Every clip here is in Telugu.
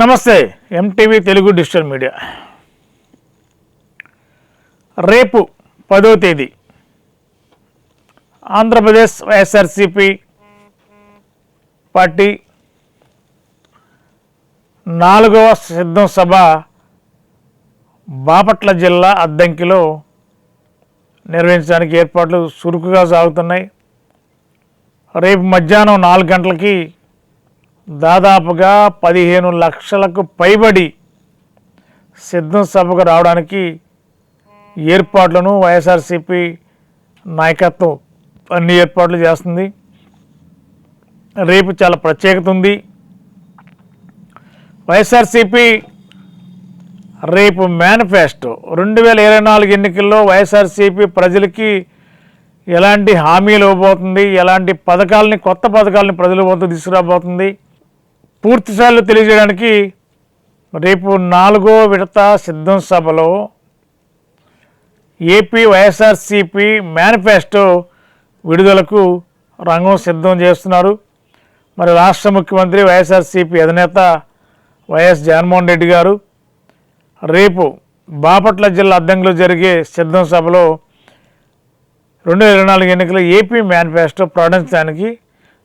నమస్తే ఎంటీవీ తెలుగు డిజిటల్ మీడియా. రేపు పదో తేదీ ఆంధ్రప్రదేశ్ వైఎస్ఆర్సిపి పార్టీ నాలుగవ సిద్ధం సభ బాపట్ల జిల్లా అద్దంకిలో నిర్వహించడానికి ఏర్పాట్లు చురుకుగా సాగుతున్నాయి. రేపు మధ్యాహ్నం నాలుగు గంటలకి దాదాపుగా పదిహేను లక్షలకు పైబడి సిద్ధం సభకు రావడానికి ఏర్పాట్లను వైఎస్ఆర్సిపి నాయకత్వం అన్ని ఏర్పాట్లు చేస్తుంది. రేపు చాలా ప్రత్యేకత ఉంది. వైఎస్ఆర్సిపి రేపు మేనిఫెస్టో. రెండు వేల ఇరవై నాలుగు ఎన్నికల్లో వైఎస్ఆర్సిపి ప్రజలకి ఎలాంటి హామీలు ఇవ్వబోతుంది? ఎలాంటి పథకాలని కొత్త పథకాలని ప్రజల వద్ద తీసుకురాబోతుంది? పూర్తిసార్లు తెలియజేయడానికి రేపు నాలుగో విడత సిద్ధం సభలో ఏపీ వైఎస్ఆర్సిపి మేనిఫెస్టో విడుదలకు రంగం సిద్ధం చేస్తున్నారు. మరి రాష్ట్ర ముఖ్యమంత్రి వైఎస్ఆర్సిపి అధినేత వైఎస్ జగన్మోహన్ రెడ్డి గారు రేపు బాపట్ల జిల్లా అద్దంకిలో జరిగే సిద్ధం సభలో రెండు వేల ఇరవై నాలుగు ఎన్నికల ఏపీ మేనిఫెస్టో ప్రకటించడానికి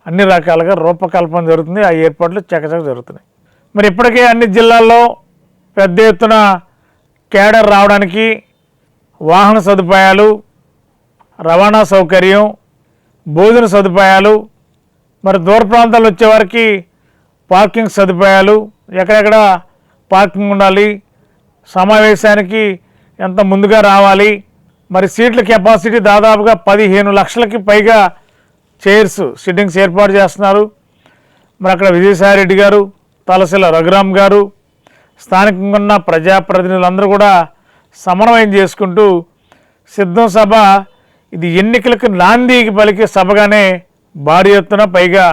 అన్ని రకాలుగా రూపకల్పన జరుగుతుంది. ఆ ఏర్పాట్లు చకచక జరుగుతున్నాయి. మరి ఇప్పటికే అన్ని జిల్లాల్లో పెద్ద ఎత్తున కేడర్ రావడానికి వాహన సదుపాయాలు రవాణా సౌకర్యం భోజన సదుపాయాలు మరి దూర ప్రాంతాలు వచ్చేవారికి పార్కింగ్ సదుపాయాలు ఎక్కడెక్కడ పార్కింగ్ ఉండాలి సమావేశానికి ఎంత ముందుగా రావాలి మరి సీట్ల కెపాసిటీ దాదాపుగా పదిహేను లక్షలకి పైగా చైర్స్ సిట్టింగ్స్ ఏర్పాటు చేస్తున్నారు. మరి అక్కడ విజయసాయిరెడ్డి గారు తలసిల రఘురామ్ గారు స్థానికంగా ఉన్న ప్రజాప్రతినిధులందరూ కూడా సమన్వయం చేసుకుంటూ సిద్ధం సభ ఇది ఎన్నికలకు నాందీకి పలికే సభగానే భారీ ఎత్తున పైగా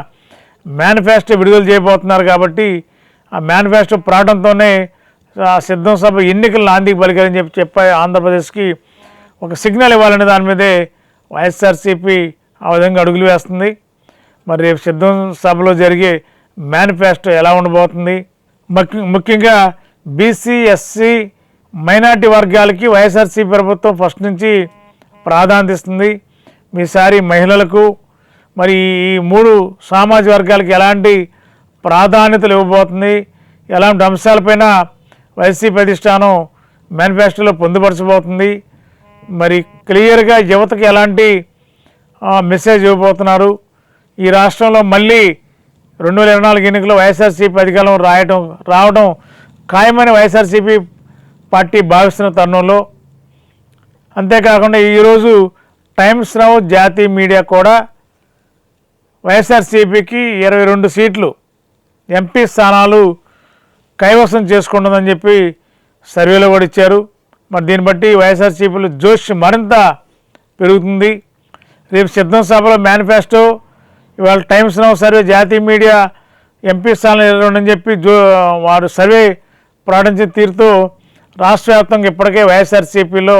మేనిఫెస్టో విడుదల చేయబోతున్నారు కాబట్టి ఆ మేనిఫెస్టో ప్రాటంతోనే ఆ సిద్ధం సభ ఎన్నికలు నాందీకి పలికారని చెప్పి చెప్పే ఆంధ్రప్రదేశ్కి ఒక సిగ్నల్ ఇవ్వాలనే దాని మీదే వైఎస్ఆర్సీపీ ఆ విధంగా అడుగులు వేస్తుంది. మరి రేపు సిద్ధం సభలో జరిగే మేనిఫెస్టో ఎలా ఉండబోతుంది? ముఖ్యంగా బీసీ ఎస్సీ మైనార్టీ వర్గాలకి వైఎస్ఆర్సీపీ ప్రభుత్వం ఫస్ట్ నుంచి ప్రాధాన్యత ఇస్తుంది. మీసారి మహిళలకు మరి ఈ మూడు సామాజిక వర్గాలకి ఎలాంటి ప్రాధాన్యతలు ఇవ్వబోతుంది? ఎలాంటి అంశాలపైన వైసీపీ అధిష్టానం మేనిఫెస్టోలో పొందుపరచబోతుంది? మరి క్లియర్గా యువతకి ఎలాంటి మెసేజ్ ఇవ్వబోతున్నారు. ఈ రాష్ట్రంలో మళ్ళీ రెండు వేల ఇరవై నాలుగు ఎన్నికల్లో వైఎస్ఆర్సీపీ అధికారం రాయటం రావడం ఖాయమని వైఎస్ఆర్సీపీ పార్టీ భావిస్తున్న తరుణంలో. అంతేకాకుండా ఈరోజు టైమ్స్ నౌ జాతీయ మీడియా కూడా వైఎస్ఆర్సీపీకి ఇరవై రెండు సీట్లు ఎంపీ స్థానాలు కైవసం చేసుకుంటుందని చెప్పి సర్వేలో కూడా ఇచ్చారు. మరి దీన్ని బట్టి వైఎస్ఆర్సీపీలో జోష్ మరింత పెరుగుతుంది. రేపు సిద్ధం సభలో మేనిఫెస్టో ఇవాళ టైమ్స్ నౌ సర్వే జాతీయ మీడియా ఎంపీ స్థానం ఎదురుండని చెప్పి జో వారు సర్వే ప్రకటించిన తీరుతో రాష్ట్ర వ్యాప్తంగా ఇప్పటికే వైఎస్ఆర్సీపీలో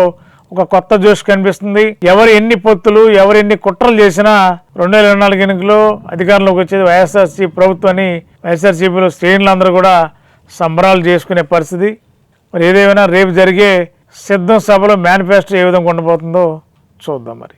ఒక కొత్త జోష్ కనిపిస్తుంది. ఎవరు ఎన్ని పొత్తులు ఎవరు ఎన్ని కుట్రలు చేసినా రెండు వేల ఇరవై నాలుగు ఎన్నికలో అధికారంలోకి వచ్చేది వైఎస్ఆర్సీ ప్రభుత్వాన్ని వైఎస్ఆర్సీపీలో శ్రేణులందరూ కూడా సంబరాలు చేసుకునే పరిస్థితి. మరి ఏదేమైనా రేపు జరిగే సిద్ధం సభలో మేనిఫెస్టో ఏ విధంగా ఉండబోతుందో చూద్దాం మరి.